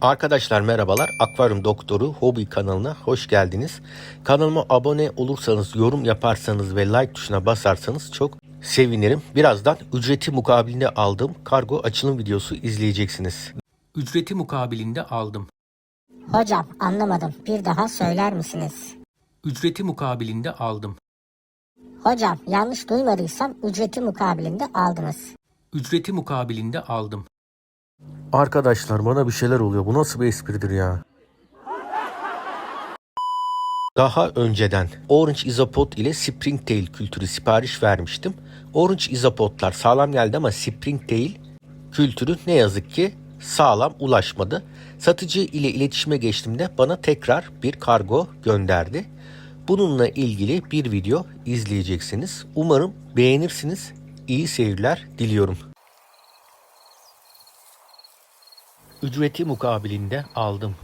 Arkadaşlar merhabalar. Akvaryum Doktoru Hobi kanalına hoş geldiniz. Kanalıma abone olursanız, yorum yaparsanız ve like tuşuna basarsanız çok sevinirim. Birazdan ücreti mukabilinde aldığım kargo açılım videosu izleyeceksiniz. Ücreti mukabilinde aldım. Hocam anlamadım. Bir daha söyler misiniz? Ücreti mukabilinde aldım. Hocam yanlış duymadıysam ücreti mukabilinde aldınız. Ücreti mukabilinde aldım. Arkadaşlar bana bir şeyler oluyor. Bu nasıl bir espridir ya? Daha önceden Orange Isopod ile Springtail kültürü sipariş vermiştim. Orange Isopod'lar sağlam geldi ama Springtail kültürü ne yazık ki sağlam ulaşmadı. Satıcı ile iletişime geçtiğimde bana tekrar bir kargo gönderdi. Bununla ilgili bir video izleyeceksiniz. Umarım beğenirsiniz. İyi seyirler diliyorum. Ücreti mukabilinde aldım.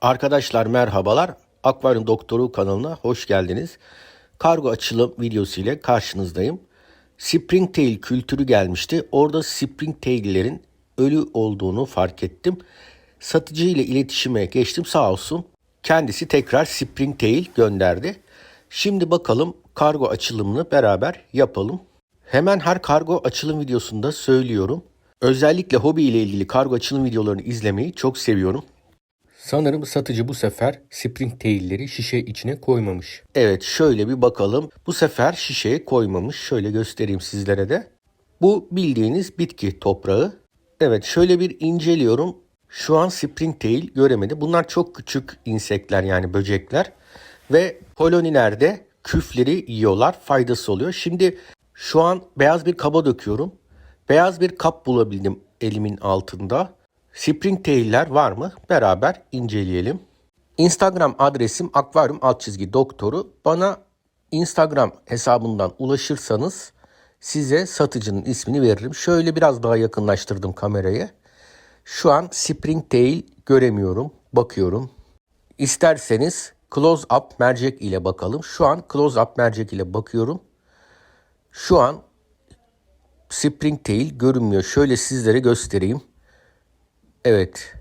Arkadaşlar merhabalar. Akvaryum Doktoru kanalına hoş geldiniz. Kargo açılım videosu ile karşınızdayım. Springtail kültürü gelmişti. Orada Springtail'lerin ölü olduğunu fark ettim. Satıcı ile iletişime geçtim sağ olsun. Kendisi tekrar Springtail gönderdi. Şimdi bakalım kargo açılımını beraber yapalım. Hemen her kargo açılım videosunda söylüyorum. Özellikle hobi ile ilgili kargo açılım videolarını izlemeyi çok seviyorum. Sanırım satıcı bu sefer Springtail'leri şişe içine koymamış. Evet şöyle bir bakalım. Bu sefer şişeye koymamış. Şöyle göstereyim sizlere de. Bu bildiğiniz bitki toprağı. Evet şöyle bir inceliyorum. Şu an Springtail göremedi. Bunlar çok küçük insekler yani böcekler. Ve kolonilerde küfleri yiyorlar. Faydası oluyor. Şimdi şu an beyaz bir kaba döküyorum. Beyaz bir kap bulabildim elimin altında. Springtail'ler var mı? Beraber inceleyelim. Instagram adresim akvaryum alt çizgi doktoru. Bana Instagram hesabından ulaşırsanız size satıcının ismini veririm. Şöyle biraz daha yakınlaştırdım kamerayı. Şu an Springtail göremiyorum. Bakıyorum. İsterseniz close up mercek ile bakalım. Şu an close up mercek ile bakıyorum. Şu an Springtail görünmüyor. Şöyle sizlere göstereyim. Evet.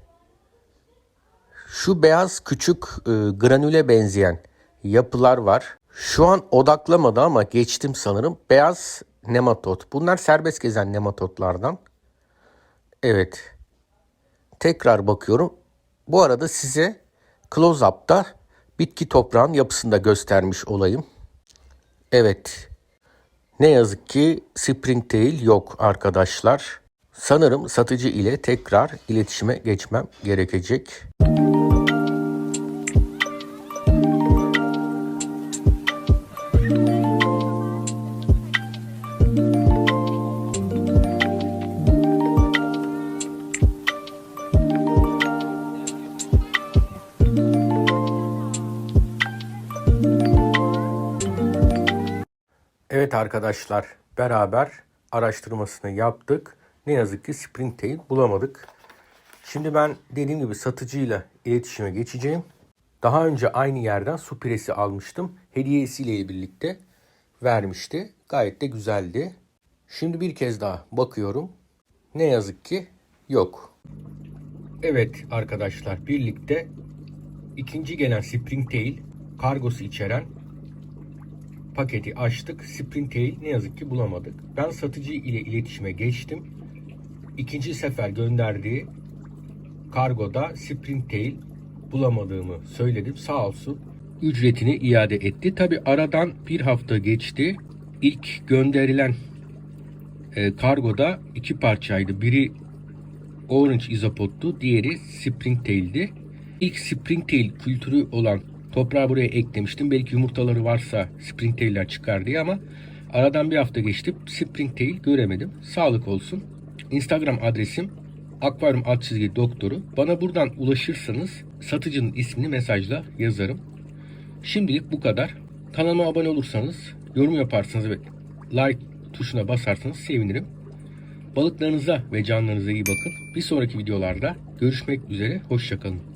Şu beyaz küçük e, granüle benzeyen yapılar var. Şu an odaklamadı ama geçtim sanırım. Beyaz nematot. Bunlar serbest gezen nematotlardan. Evet. Tekrar bakıyorum. Bu arada size close-up'ta bitki toprağın yapısını da göstermiş olayım. Evet. Ne yazık ki Springtail yok arkadaşlar. Sanırım satıcı ile tekrar iletişime geçmem gerekecek. Evet arkadaşlar beraber araştırmasını yaptık. Ne yazık ki Springtail bulamadık. Şimdi ben dediğim gibi satıcıyla iletişime geçeceğim. Daha önce aynı yerden su piresi almıştım. Hediyesiyle birlikte vermişti. Gayet de güzeldi. Şimdi bir kez daha bakıyorum. Ne yazık ki yok. Evet arkadaşlar birlikte ikinci gelen Springtail kargosu içeren paketi açtık. Springtail ne yazık ki bulamadık. Ben satıcı ile iletişime geçtim. İkinci sefer gönderdiği kargoda Springtail bulamadığımı söyledim. Sağ olsun ücretini iade etti. Tabi aradan bir hafta geçti. İlk gönderilen e, kargoda iki parçaydı. Biri Orange Isopod'tu, diğeri Springtail'di. İlk Springtail kültürü olan toprağı buraya eklemiştim. Belki yumurtaları varsa Springtail'ler çıkar diye ama aradan bir hafta geçti. Springtail göremedim. Sağlık olsun. Instagram adresim akvaryum alt çizgi doktoru. Bana buradan ulaşırsanız satıcının ismini mesajla yazarım. Şimdilik bu kadar. Kanalıma abone olursanız, yorum yaparsanız ve like tuşuna basarsanız sevinirim. Balıklarınıza ve canlarınıza iyi bakın. Bir sonraki videolarda görüşmek üzere. Hoşçakalın.